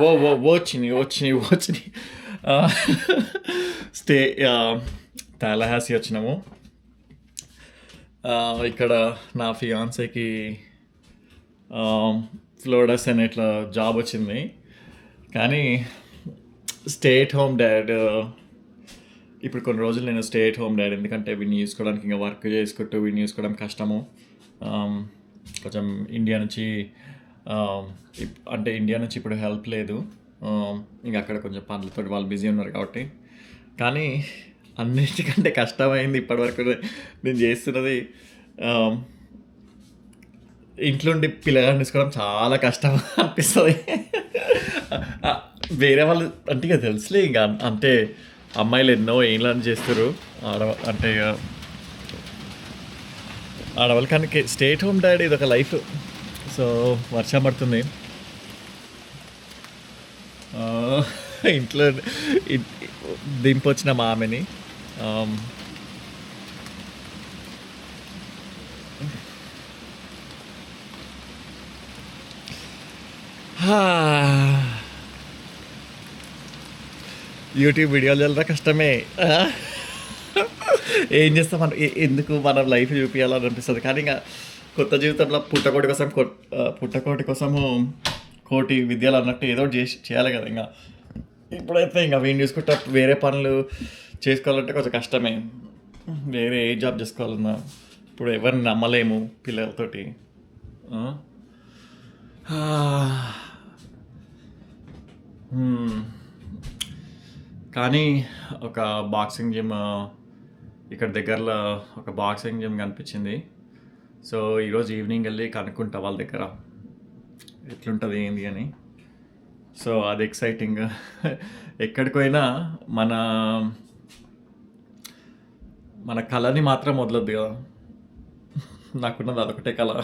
ఓ ఓ వచ్చినాయి వచ్చినాయి వచ్చినాయి స్టే తాలహాసి వచ్చినాము ఇక్కడ నా ఫియాన్సేకి ఫ్లోడస్ అనే ఇట్లా జాబ్ వచ్చింది కానీ స్టే ఎట్ హోమ్ డాడ్ ఇప్పుడు కొన్ని రోజులు నేను స్టే ఎట్ హోమ్ డాడ్ ఎందుకంటే వీడిని చూసుకోవడానికి ఇంకా వర్క్ చేసుకుంటూ వీడిని చూసుకోవడం కష్టము. Um, కొంచెం ఇండియా నుంచి Um, అంటే ఇండియా నుంచి ఇప్పుడు హెల్ప్ లేదు. Um, ఇంకా అక్కడ కొంచెం పనులతో వాళ్ళు బిజీ ఉన్నారు కాబట్టి. కానీ అన్నిటికంటే కష్టమైంది ఇప్పటివరకు నేను చేస్తున్నది um, ఇంట్లో ఉండి పిల్లగాడిని తీసుకోవడం చాలా కష్టం అనిపిస్తుంది. వేరే వాళ్ళు అంటే ఇక తెలుసులే ఇంకా. అంటే అమ్మాయిలు ఎన్నో ఏం లాంటి చేస్తారు ఆడ అంటే ఇక ఆడవాళ్ళు కానీ స్టేట్ హోమ్ డాడీ ఇది ఒక లైఫ్. సో వర్షం పడుతుంది. ఇంట్లో దింపొచ్చిన మా ఆమెని. యూట్యూబ్ వీడియోలు చల్లరా కష్టమే. ఏం చేస్తాం మనం? ఎందుకు మనం లైఫ్ చూపించాలని అనిపిస్తుంది. కానీ ఇంకా కొత్త జీవితంలో పుట్టకోటి కోసం పుట్టకోటి కోసము కోటి విద్యలు అన్నట్టు ఏదో ఒకటి చేసి చేయాలి కదా ఇంకా. ఇప్పుడైతే ఇంకా వీడిని చూసుకుంటా వేరే పనులు చేసుకోవాలంటే కొంచెం కష్టమే. వేరే ఏ జాబ్ చేసుకోవాలన్నా ఇప్పుడు ఎవరిని నమ్మలేము పిల్లలతోటి. కానీ ఒక బాక్సింగ్ జిమ్ ఇక్కడ దగ్గరలో ఒక బాక్సింగ్ జిమ్ కనిపించింది. సో ఈరోజు ఈవినింగ్ వెళ్ళి కనుక్కుంటా వాళ్ళ దగ్గర. ఎట్లుంటుంది ఏంది అని. సో అది ఎక్సైటింగ్ ఎక్కడికి పోయినా మన మన కళని మాత్రం వదలొద్దు కదా. నాకున్నది అదొకటే కళ.